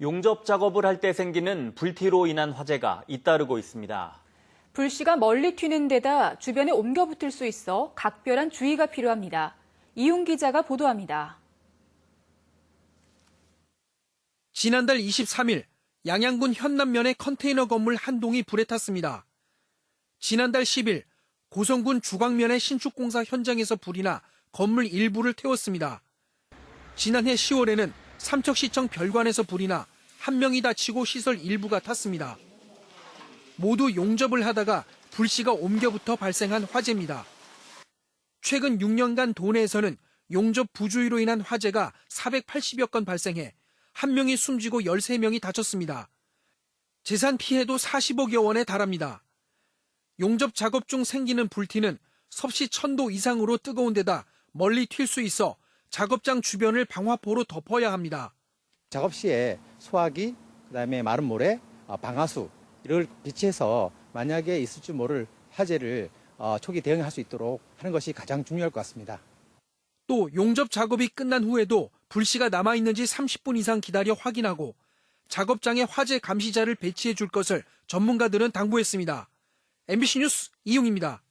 용접 작업을 할 때 생기는 불티로 인한 화재가 잇따르고 있습니다. 불씨가 멀리 튀는 데다 주변에 옮겨 붙을 수 있어 각별한 주의가 필요합니다. 이용 기자가 보도합니다. 지난달 23일 양양군 현남면의 컨테이너 건물 한 동이 불에 탔습니다. 지난달 10일 고성군 주광면의 신축공사 현장에서 불이 나 건물 일부를 태웠습니다. 지난해 10월에는 삼척시청 별관에서 불이 나 한 명이 다치고 시설 일부가 탔습니다. 모두 용접을 하다가 불씨가 옮겨붙어 발생한 화재입니다. 최근 6년간 도내에서는 용접 부주의로 인한 화재가 480여 건 발생해 한 명이 숨지고 13명이 다쳤습니다. 재산 피해도 40억여 원에 달합니다. 용접 작업 중 생기는 불티는 섭씨 1000도 이상으로 뜨거운 데다 멀리 튈 수 있어 작업장 주변을 방화포로 덮어야 합니다. 작업 시에 소화기, 그다음에 마른 모래, 어, 방아수 이를 비치해서 만약에 있을 줄 모를 화재를 어, 초기 대응할 수 있도록 하는 것이 가장 중요할 것 같습니다. 또 용접 작업이 끝난 후에도 불씨가 남아 있는지 30분 이상 기다려 확인하고 작업장에 화재 감시자를 배치해 줄 것을 전문가들은 당부했습니다. MBC 뉴스 이용입니다.